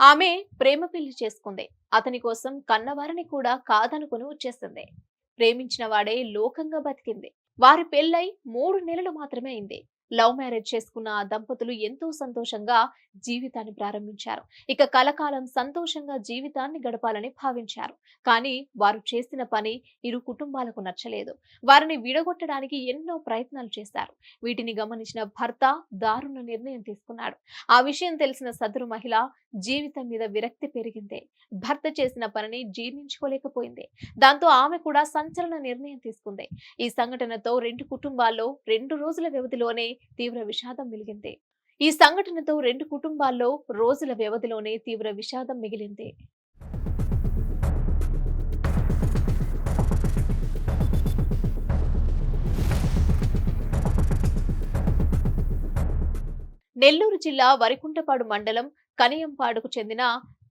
ఆమె ప్రేమ పెళ్ళి చేసుకుంది. అతని కోసం కన్నవారిని కూడా కాదనుకుని వచ్చేసింది. ప్రేమించిన వాడే లోకంగా బతికింది. వారి పెళ్ళై మూడు నెలలు మాత్రమే అయింది. లవ్ మ్యారేజ్ చేసుకున్న ఆ దంపతులు ఎంతో సంతోషంగా జీవితాన్ని ప్రారంభించారు. ఇక కలకాలం సంతోషంగా జీవితాన్ని గడపాలని భావించారు. కానీ వారు చేసిన పని ఇరు కుటుంబాలకు నచ్చలేదు. వారిని విడగొట్టడానికి ఎన్నో ప్రయత్నాలు చేశారు. వీటిని గమనించిన భర్త దారుణ నిర్ణయం తీసుకున్నాడు. ఆ విషయం తెలిసిన సదరు మహిళ జీవితం మీద విరక్తి పెరిగింది. భర్త చేసిన పనిని జీర్ణించుకోలేకపోయింది. దాంతో ఆమె కూడా సంచలన నిర్ణయం తీసుకుంది. ఈ సంఘటనతో రెండు కుటుంబాల్లో రెండు రోజుల వ్యవధిలోనే తీవ్ర విషాదం మిగిలింది ఈ సంఘటనతో రెండు కుటుంబాల్లో రోజుల వ్యవధిలోనే తీవ్ర విషాదం మిగిలింది. నెల్లూరు జిల్లా వరికుంటపాడు మండలం కనియంపాడుకు చెందిన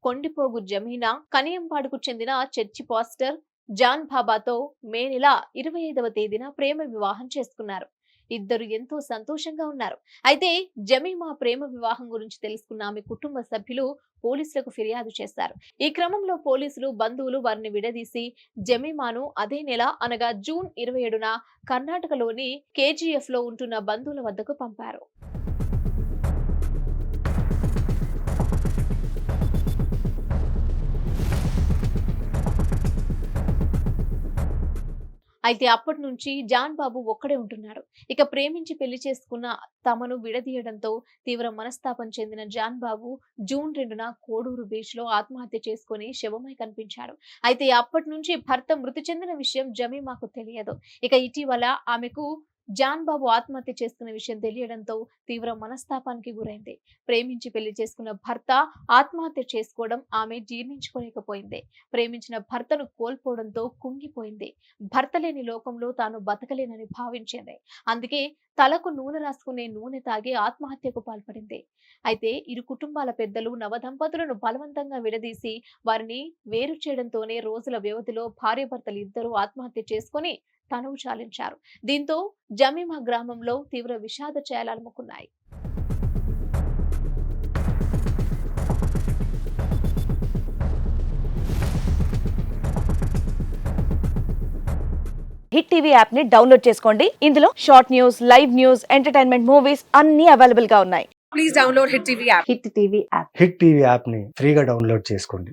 కొండిపోగు జమీనా కనియంపాడుకు చెందిన చర్చి పాస్టర్ జాన్ బాబాతో మే నెల ఇరవై ఐదవ తేదీన ప్రేమ వివాహం చేసుకున్నారు. ఇద్దరు ఎంతో సంతోషంగా ఉన్నారు. అయితే జమీమా ప్రేమ వివాహం గురించి తెలుసుకున్న ఆమె కుటుంబ సభ్యులు పోలీసులకు ఫిర్యాదు చేశారు. ఈ క్రమంలో పోలీసులు బంధువులు వారిని విడదీసి జమీమాను అదే నెల అనగా జూన్ ఇరవై ఏడున కర్ణాటకలోని కేజీఎఫ్లో ఉంటున్న బంధువుల వద్దకు పంపారు. అయితే అప్పటి నుంచి జాన్ బాబు ఒక్కడే ఉంటున్నాడు. ఇక ప్రేమించి పెళ్ళి చేసుకున్న తమను విడదీయడంతో తీవ్ర మనస్తాపం చెందిన జాన్ బాబు జూన్ రెండున కోడూరు బీచ్లో ఆత్మహత్య చేసుకుని శవమై కనిపించాడు. అయితే అప్పటి నుంచి భర్త మృతి చెందిన విషయం జమీమాకు తెలియదు. ఇక ఇటీవల ఆమెకు జాన్ బాబు ఆత్మహత్య చేసుకున్న విషయం తెలియడంతో తీవ్ర మనస్తాపానికి గురైంది. ప్రేమించి పెళ్ళి చేసుకున్న భర్త ఆత్మహత్య చేసుకోవడం ఆమె జీర్ణించుకోలేకపోయింది. ప్రేమించిన భర్తను కోల్పోవడంతో కుంగిపోయింది. భర్త లేని లోకంలో తాను బతకలేనని భావించింది. అందుకే తలకు నూనె రాసుకునే నూనె తాగి ఆత్మహత్యకు పాల్పడింది. అయితే ఇరు కుటుంబాల పెద్దలు నవదంపతులను బలవంతంగా విడదీసి వారిని వేరు చేయడంతోనే రోజుల వ్యవధిలో భార్యాభర్తలు ఇద్దరూ ఆత్మహత్య చేసుకుని తనువు చాలించారు. దీంతో జమీమా గ్రామంలో తీవ్ర విషాద చేయాలనుకున్నాయి హిట్ టీవీ యాప్ని డౌన్లోడ్ చేసుకోండి. ఇందులో short news live news entertainment movies అన్ని అవైలబుల్గా ఉన్నాయి. please download Hit TV app. Hit TV app. Hit TV యాప్ని ఫ్రీగా డౌన్లోడ్ చేసుకోండి.